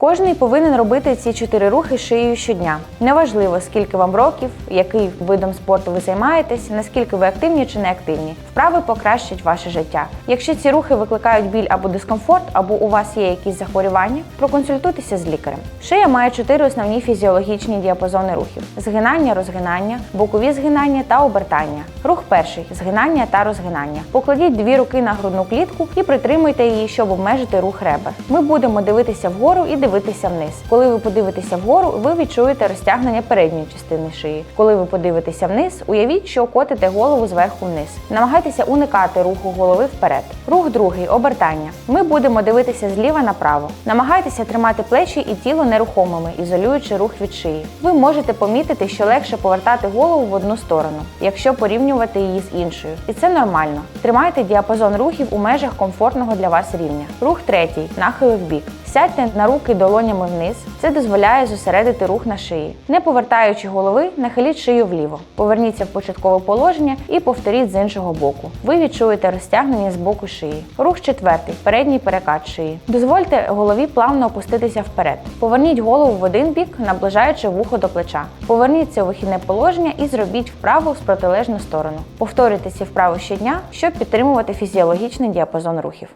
Кожний повинен робити ці чотири рухи шиєю щодня. Неважливо, скільки вам років, який видом спорту ви займаєтесь, наскільки ви активні чи не активні. Вправи покращать ваше життя. Якщо ці рухи викликають біль або дискомфорт, або у вас є якісь захворювання, проконсультуйтеся з лікарем. Шия має чотири основні фізіологічні діапазони рухів: згинання, розгинання, бокові згинання та обертання. Рух перший згинання та розгинання. Покладіть дві руки на грудну клітку і притримуйте її, щоб обмежити рух ребер. Ми будемо дивитися вгору і дивитися вниз. Коли ви подивитеся вгору, ви відчуєте розтягнення передньої частини шиї. Коли ви подивитеся вниз, уявіть, що котите голову зверху вниз. Намагайтеся уникати руху голови вперед. Рух другий обертання. Ми будемо дивитися зліва направо. Намагайтеся тримати плечі і тіло нерухомими, ізолюючи рух від шиї. Ви можете помітити, що легше повертати голову в одну сторону, якщо порівнювати її з іншою. І це нормально. Тримайте діапазон рухів у межах комфортного для вас рівня. Рух третій нахили в бік. Сядьте на руки долонями вниз. Це дозволяє зосередити рух на шиї. Не повертаючи голови, нахиліть шию вліво. Поверніться в початкове положення і повторіть з іншого боку. Ви відчуєте розтягнення з боку шиї. Рух четвертий передній перекат шиї. Дозвольте голові плавно опуститися вперед. Поверніть голову в один бік, наближаючи вухо до плеча. Поверніться у вихідне положення і зробіть вправу в протилежну сторону. Повторюйте ці вправи щодня, щоб підтримувати фізіологічний діапазон рухів.